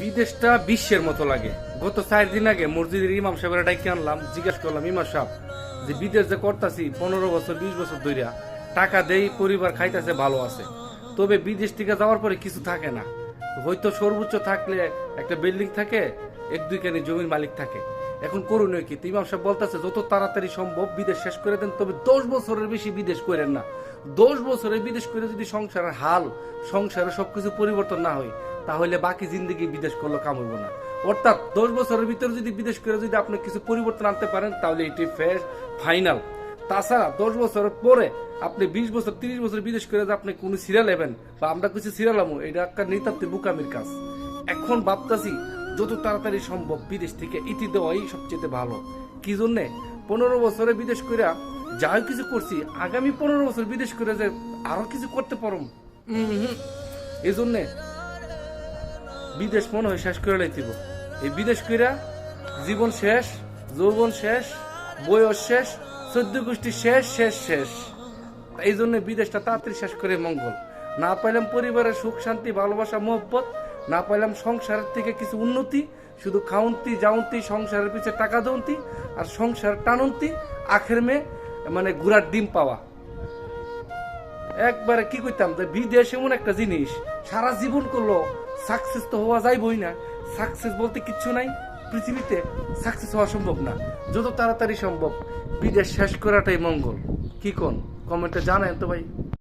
বিদেশটা বিশ্বের মতো লাগে। গত চার দিন আগে মসজিদের ইমাম সাহেবের ডাইকে আনলাম, জিজ্ঞেস করলাম, ইমাম সাহেব, যে বিদেশ যে করতাছি, পনেরো বছর, বিশ বছর ধরিয়া টাকা দেই, পরিবার খাইতেছে, ভালো আছে। তবে বিদেশ থেকে যাওয়ার পরে কিছু থাকে না। হয়তো সর্বোচ্চ থাকলে একটা বিল্ডিং থাকে, এক দুই কানি জমির মালিক থাকে। এখন করুণীয় কি? ইমাম সাহেব বলতেছে, যত তাড়াতাড়ি সম্ভব বিদেশ শেষ করে দেন, তবে দশ বছরের বেশি বিদেশ করেন না। দশ বছরের বিদেশ করে যদি সংসারের হাল, সংসারে সবকিছু পরিবর্তন না হয় তাহলে বাকি জিন্দগি বিদেশ করলে কাম হইব না। অর্থাৎ দশ বছরের ভিতরে যদি বিদেশ করে যদি আপনি কিছু পরিবর্তন আনতে পারেন তাহলে এটি ফেস ফাইনাল। তাছাড়া দশ বছরের পরে আপনি বিশ বছর তিরিশ বছর বিদেশ করে যে আপনি কোনো সিরিয়াল নেবেন বা আমরা কিছু সিরিয়াল আমো এটা একটা নৃতাত্ত্বিক বুকামির কাজ। এখন ভাবতাছি যত তাড়াতাড়ি সম্ভব বিদেশ থেকে ইতি দেওয়াই সবচেয়ে ভালো। কি জন্যে? পনেরো বছরে বিদেশ করে যা কিছু করছি আগামী পনেরো বছর বিদেশ করে যে আরও কিছু করতে পারম। এই জন্যে বিদেশ মনে হয় শেষ করে লাইতিব। এই বিদেশ কইরা জীবন শেষ, যৌবন শেষ, বয়স শেষ, চোদ্দ গোষ্ঠী শেষ শেষ শেষ। এই জন্য বিদেশটা তাড়াতাড়ি শেষ করে মঙ্গল। না পাইলাম পরিবারের সুখ, শান্তি, ভালোবাসা, মহব্বত, না পাইলাম সংসারের থেকে কিছু উন্নতি, শুধু খাউন্তি, যাউন্তি, সংসারের পিছে টাকা দৌন্তি আর সংসার টানন্তি, আখের মেয়ে মানে গুড়ার ডিম পাওয়া। একবারে কি কইতাম যে বিদেশ এমন একটা জিনিস, সারা জীবন করল সাকসেস তো হওয়া যাইবই না। সাকসেস বলতে কিচ্ছু নাই, পৃথিবীতে সাকসেস হওয়া সম্ভব না। যত তাড়াতাড়ি সম্ভব, বিদেশ শেষ করাটাই মঙ্গল। কি কোন? কমেন্টে জানেন তো ভাই।